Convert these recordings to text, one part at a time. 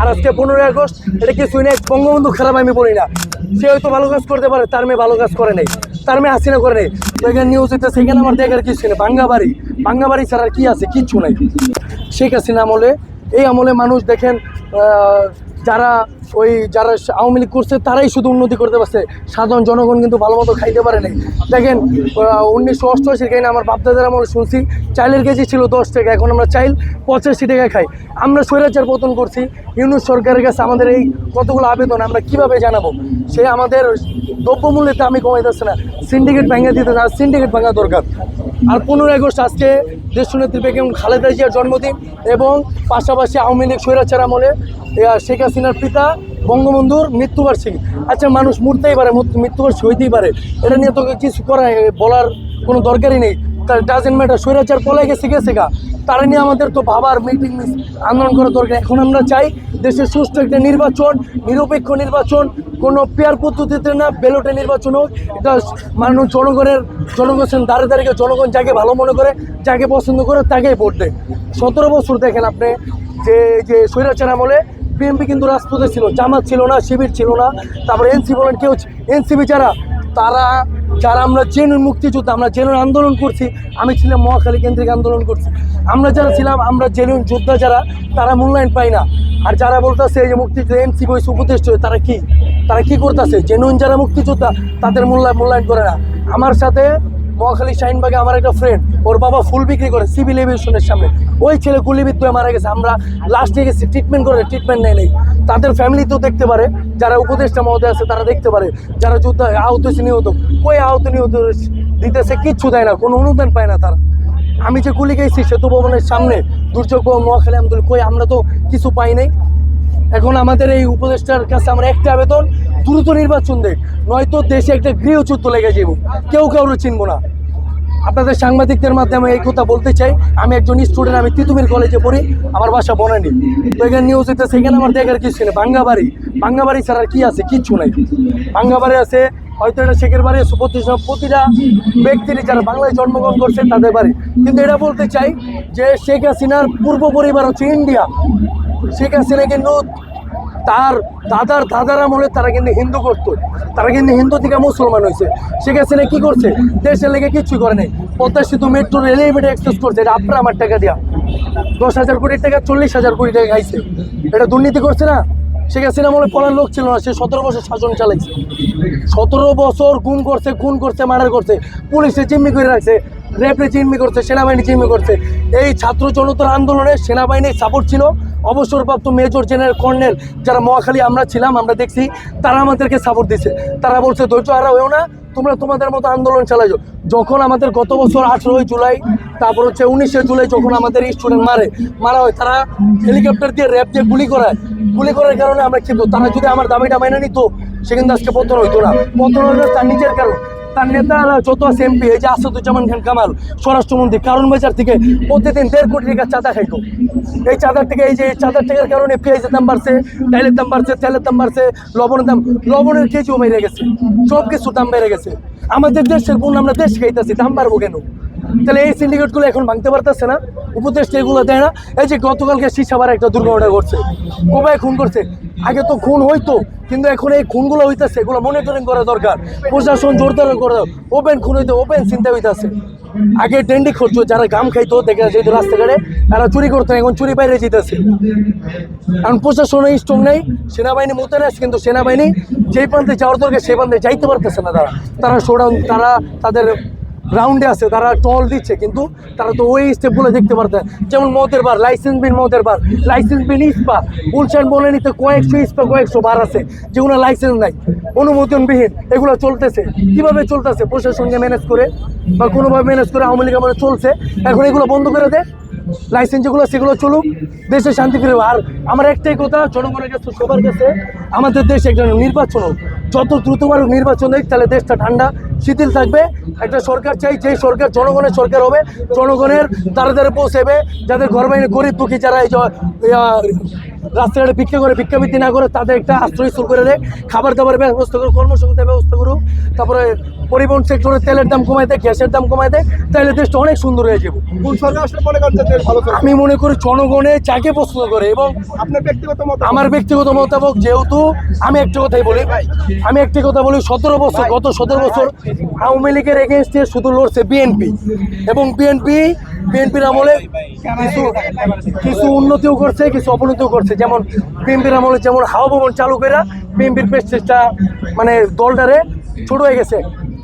আর আজকে পনেরোই আগস্ট, এটা কিছুই না বঙ্গবন্ধু খারাপ আমি বলি না। সে হয়তো ভালো কাজ করতে পারে, তার মেয়ে ভালো কাজ করে নেই, তার মেয়ে হাসিনা করে নেই। তো এখানে নিউজ হইতে সেখানে আমার দেখার কিছু নেই, ভাঙ্গা বাড়ি। ভাঙ্গা বাড়ি ছাড়া কি আছে, কিচ্ছু নাই। শেখ হাসিনা আমলে, এই আমলে মানুষ দেখেন যারা ওই যারা আওয়ামী লীগ করছে, তারাই শুধু উন্নতি করতে পারছে। সাধারণ জনগণ কিন্তু ভালো মতো খাইতে পারে নাই। দেখেন উনিশশো অষ্টআশির কাহিনী আমার বাপদাদার আমলে শুনছি। চাইলের কেজি ছিল দশ টাকা, এখন আমরা চাইল পঁচাশি টাকা খাই। আমরা স্বৈরাচার পতন করছি। ইউনুস সরকারের কাছে আমাদের এই কতগুলো আবেদন আমরা কীভাবে জানাব? সে আমাদের দ্রব্যমূল্যের দামই কমাইতেছে না। সিন্ডিকেট ভেঙে দিতে না, সিন্ডিকেট ভাঙা দরকার। আর পনেরোই আগস্ট আজকে দেশনেত্রী বেগম খালেদা জিয়ার জন্মদিন এবং পাশাপাশি আওয়ামী লীগ স্বৈরাচার আমলে শেখ হাসিনার পিতা বঙ্গবন্ধুর মৃত্যুবার্ষিকী। আচ্ছা মানুষ মরতেই পারে মৃত্যু- মৃত্যুবার্ষিকী হইতেই পারে। এটা নিয়ে তোকে কিছু করা বলার কোনো দরকারই নেই। তার ডাজেন্ট ম্যাটার স্বৈরাচার পলাই গেছে গেছে গা। তারা নিয়ে আমাদের তো ভাবার মিটিং আন্দোলন করা দরকার। এখন আমরা চাই দেশের সুষ্ঠু একটা নির্বাচন, নিরপেক্ষ নির্বাচন। কোনো পেয়ার পদ্ধতিতে না ব্যালটে নির্বাচন হোক। এটা মানুষ জনগণের, জনগণ দাঁড়িয়ে দাঁড়িয়ে জনগণ যাকে ভালো মনে করে, যাকে পছন্দ করে, তাকেই ভোট দেয়। সতেরো বছর দেখেন আপনি যে যে স্বৈরাচার আমলে বিএনপি কিন্তু রাজপথে ছিল, জামাত ছিল না, শিবির ছিল না। তারপরে এনসি বলেন কেউ এনসিবি যারা, তারা, যারা আমরা জেনুন মুক্তিযুদ্ধ, আমরা জেনুন আন্দোলন করছি, আমি ছিলাম মহাখালী কেন্দ্রিক আন্দোলন করছি। আমরা যারা ছিলাম, আমরা জেনুন যোদ্ধা যারা, তারা মূল্যায়ন পাই না। আর যারা বলতেছে যে মুক্তিযুদ্ধ এনসি বই উপদেষ্ট তারা কি? তারা কি করতেছে? জেনুইন যারা মুক্তিযোদ্ধা, তাদের মূল্যায়ন মূল্যায়ন করে না। আমার সাথে মহাখালী শাহিনবাগে আমার একটা ফ্রেন্ড ওর বাবা ফুল বিক্রি করে সিভিল এভিয়েশনের সামনে। ওই ছেলে গুলিবিদ্ধ মারা গেছে। আমরা লাস্টে গেছি ট্রিটমেন্ট করে ট্রিটমেন্ট নেয় নেই। তাদের ফ্যামিলি তো দেখতে পারে, যারা উপদেষ্টা মহোদয় আছে তারা দেখতে পারে, যারা যুদ্ধ আহত হয়েছে নিহত। কই আহত নিহত দিতেছে, কিচ্ছু দেয় না, কোনো অনুদান পায় না তারা। আমি যে গুলি গেছি সেতু ভবনের সামনে, দুর্যোগ মহাখালী আমদুল, কই আমরা তো কিছু পাই নাই। এখন আমাদের এই উপদেষ্টার কাছে আমরা একটা আবেদন দ্রুত নির্বাচন দেখ নয়তো দেশে একটা গৃহযুদ্ধ লেগে যাব কেউ কাউরে চিনবো না। আপনাদের সাংবাদিকদের মাধ্যমে এই কথা বলতে চাই। আমি একজন স্টুডেন্ট আমি তিতুমির কলেজে পড়ি, আমার বাসা বনানি। তো এখানে নিউজ হইতে সেখানে আমার দেখার কিছু নেই। বাঙ্গাবাড়ি বাঙ্গাবাড়ি ছাড়া কি আছে? কিচ্ছু নাই। বাঙ্গাবাড়ি আছে, হয়তো এটা শেখের বাড়ি আছে প্রতি- প্রতিটা ব্যক্তির যারা বাংলায় জন্মগ্রহণ করছে, তাদের বাড়ি। কিন্তু এটা বলতে চাই যে শেখ হাসিনার পূর্ব পরিবার হচ্ছে ইন্ডিয়া শেখ হাসিনা কিন্তু তার দাদার দাদার আমলে তারা কিন্তু হিন্দু করতো। তারা কিন্তু হিন্দু থেকে মুসলমান হয়েছে। শেখ হাসিনা কি করছে? দেশের লেগে কিচ্ছু করে নেই। পদ্মা সেতু মেট্রো রেল এলিভেটে এক্সেস করছে। এটা আপনার আমার টাকা দেওয়া দশ হাজার কোটি টাকা, চল্লিশ হাজার কোটি টাকা খাইছে। এটা দুর্নীতি করছে না? শেখ হাসিনা আমলে পলার লোক ছিল না। সে সতেরো বছর শাসন চালাইছে। সতেরো বছর গুম করছে, খুন করছে, মার্ডার করছে। পুলিশে জিম্মি করে রাখছে। র্যাপে জিম্মি করছে, সেনাবাহিনী জিম্মি করছে। এই ছাত্র জনতার আন্দোলনে সেনাবাহিনীর সাপোর্ট ছিল। অবসরপ্রাপ্ত মেজর জেনারেল কর্নেল যারা মহাখালী, আমরা ছিলাম, আমরা দেখছি, তারা আমাদেরকে সাপোর্ট দিছে। তারা বলছে, ধৈর্য হারা হয়েও না, তোমরা তোমাদের মতো আন্দোলন চালাইছো। যখন আমাদের গত বছর আঠেরোই জুলাই, তারপর হচ্ছে উনিশে জুলাই যখন আমাদের স্টুডেন্ট মারে, মারা হয়, তারা হেলিকপ্টার দিয়ে র্যাপ দিয়ে গুলি করায়। গুলি করার কারণে আমরা কিন্তু তারা যদি আমার দাবিটা মেনে নিত, সে কিন্তু আজকে পতন হইতো না। পতন হইলে তার নিজের কারণ। তার নেতারা যত আছে এমপি, এই যে আসাদুজ্জামান খান কামাল, স্বরাষ্ট্রমন্ত্রী কারণ বাজার থেকে প্রতিদিন দেড় কোটি টাকা চাঁদা খাইতো। এই চাঁদার থেকে, এই যে চাঁদার টাকার কারণে পেঁয়াজের দাম বাড়ছে ডাইলের দাম বাড়ছে, তেলের দাম বাড়ছে, লবণের দাম, লবণের কেজিও বেড়ে গেছে সব কিছুর দাম বেড়ে গেছে। আমাদের দেশের পণ্য আমরা দেশ খাইতেছি, দাম বাড়বো কেন? তাহলে এই সিন্ডিকেটগুলো এখন ভাঙতে পারতেছে না উপদেশটা এগুলো দেয় না। এই যে গতকালকে শিশাবার একটা দুর্ঘটনা ঘটছে, কোবায় খুন করছে আগে তো খুন হইতো, কিন্তু এখন এই খুনগুলো হইতেছে, এগুলো মনিটরিং করা দরকার। প্রশাসন জোরদার করে ওপেন খুন হইতে ওপেন চিন্তা হইতেছে। আগে ডেন্ডি করতো যারা গাম খাইতো, দেখে যেহেতু রাস্তাঘাটে তারা চুরি করতো, এখন চুরি বাইরে যেতেছে। কারণ প্রশাসনে স্ট্রং নেই, সেনাবাহিনী মোতায়েন আছে, কিন্তু সেনাবাহিনী যেই প্রান্তে যাওয়ার দরকার, সেই প্রান্তে যাইতে পারতেছে না তারা। তারা শোডাউন তারা তাদের রাউন্ডে আছে, তারা টল দিচ্ছে, কিন্তু তারা তো ওই স্টেপগুলো দেখতে পারতে যেমন মতের বার লাইসেন্স বিন মতের বার। লাইসেন্স বিন ইস্পা উলশান বলে নিতে কয়েকশো ইস্পা কয়েকশো বার আছে, যেগুলো লাইসেন্স নাই। অনুমোদনবিহীন, এগুলো চলতেছে। কীভাবে চলতেছে? প্রশাসনকে ম্যানেজ করে বা কোনোভাবে ম্যানেজ করে আওয়ামী লীগ আমাদের চলছে। এখন এগুলো বন্ধ করে দেয় লাইসেন্স যেগুলো সেগুলো চলুক। দেশে শান্তি ফিরে আর আমার একটাই কথা, জনগণের কাছে, সবার কাছে, আমাদের দেশে একটা নির্বাচন হোক যত দ্রুত পারুক নির্বাচন হোক, তাহলে দেশটা ঠান্ডা। শিথিল থাকবে। একটা সরকার চাই, যেই সরকার জনগণের সরকার হবে, জনগণের দ্বারে দ্বারে পৌঁছেবে, যাদের বাহিনী গরিব দুঃখী যারা এই রাস্তাঘাটে ভিক্ষা করে, ভিক্ষাবৃত্তি না করে, তাদের একটা আশ্রয়স্থল করে দেয়। খাবার দাবার ব্যবস্থা করুক, কর্মসংস্থানের ব্যবস্থা করুক, তারপরে পরিবহন সেক্টরে তেলের দাম কমায় দেয় গ্যাসের দাম কমায় দেয় তাহলে দেশটা অনেক সুন্দর হয়ে যাবে। কোন সরকার আসলে মনে করেন ভালো আমি মনে করি জনগণে যাকে পছন্দ করে এবং আপনার ব্যক্তিগত মত আমার ব্যক্তিগত মতামত যেহেতু আমি একটি কথাই বলি আমি একটি কথা বলি সতেরো বছর গত সতেরো বছর আওয়ামী লীগের এগেনস্টে শুধু লড়ছে বিএনপি এবং বিএনপি বিএনপির আমলে কিছু কিছু উন্নতিও করছে কিছু অবনতিও করছে। যেমন বিএনপির আমলে যেমন হাওয়া ভবন চালু করে বিএনপির পেস্টেজটা মানে দলটারে ছোট হয়ে গেছে।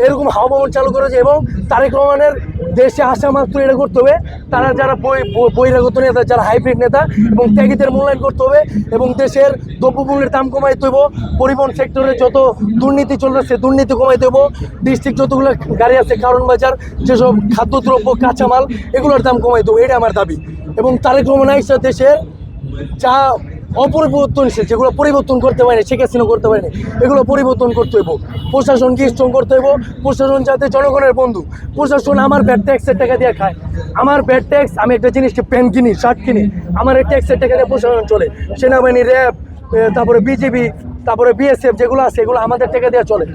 এরকম হাওয়া চালু করেছে এবং তারেক রহমানের দেশে আসা মাত্র এটা করতে হবে। তারা যারা বই বহিরাগত নেতা, যারা হাইব্রিড নেতা এবং ত্যাগীদের মূল্যায়ন করতে হবে এবং দেশের দ্রব্যমূল্যের দাম কমাইতে হইব। পরিবহন সেক্টরে যত দুর্নীতি চলতেছে, দুর্নীতি কমাইতে হইব। ডিস্ট্রিক্ট যতগুলো গাড়ি আছে, কারণ বাজার, যেসব খাদ্যদ্রব্য, কাঁচামাল, এগুলোর দাম কমাইতে হবে এটা আমার দাবি। এবং তারেক রহমান আইসা দেশের যা অপরিবর্তনশীল, যেগুলো পরিবর্তন করতে পারেনি, শেখ হাসিনা করতে পারেনি, এগুলো পরিবর্তন করতে হইব। প্রশাসনকে স্ট্রং করতে হইব? প্রশাসন যাতে জনগণের বন্ধু। প্রশাসন আমার ব্যাড ট্যাক্সের টাকা দিয়ে খায়। আমার ব্যাড ট্যাক্স আমি একটা জিনিস প্যান্ট কিনি শার্ট কিনি। আমার এই ট্যাক্সের টাকা দিয়ে প্রশাসন চলে। সেনাবাহিনী র্যাব তারপরে বিজেপি তারপরে বিএসএফ যেগুলো আছে, এগুলো আমাদের টাকা দিয়ে চলে।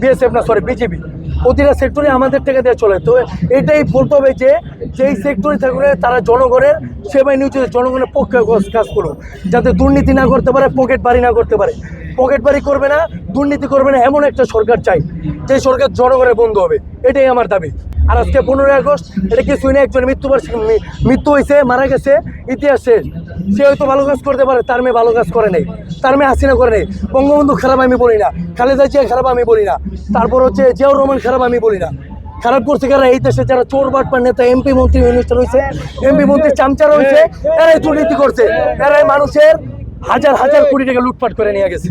বিএসএফ না সরি বিজেপি প্রতিটা সেক্টরে আমাদের থেকে দেওয়া চলে। তো এটাই বলতে হবে যে, যেই সেক্টরে থাকলে তারা জনগণের সেবায় নিয়োজিত, জনগণের পক্ষে কাজ- করুক। যাতে দুর্নীতি না করতে পারে পকেট বাড়ি না করতে পারে। পকেট বাড়ি করবে না, দুর্নীতি করবে না, এমন একটা সরকার চাই, যে সরকার জনগণের বন্ধু হবে। এটাই আমার দাবি। আর আজকে পনেরোই আগস্ট, এটা কিছুই না একজন মৃত্যুবার্ষিকী মৃত্যু হয়েছে মারা গেছে, ইতিহাস শেষ। সে হয়তো ভালো কাজ করতে পারে, তার মেয়ে ভালো কাজ করে নেই। তার মেয়ে হাসিনা করে নেই। বঙ্গবন্ধু খারাপ আমি বলি না। খালেদা জিয়া খারাপ আমি বলি না। তারপর হচ্ছে জিয়াউর রহমান খারাপ আমি বলি না। খারাপ করছে কারা? এই দেশে যারা চোর, বাটপার নেতা, এমপি, মন্ত্রী মিনিস্টার হয়েছে এমপি, মন্ত্রী চামচারা হয়েছে এরাই দুর্নীতি করছে। এরাই মানুষের হাজার হাজার কোটি টাকা লুটপাট করে নিয়ে গেছে।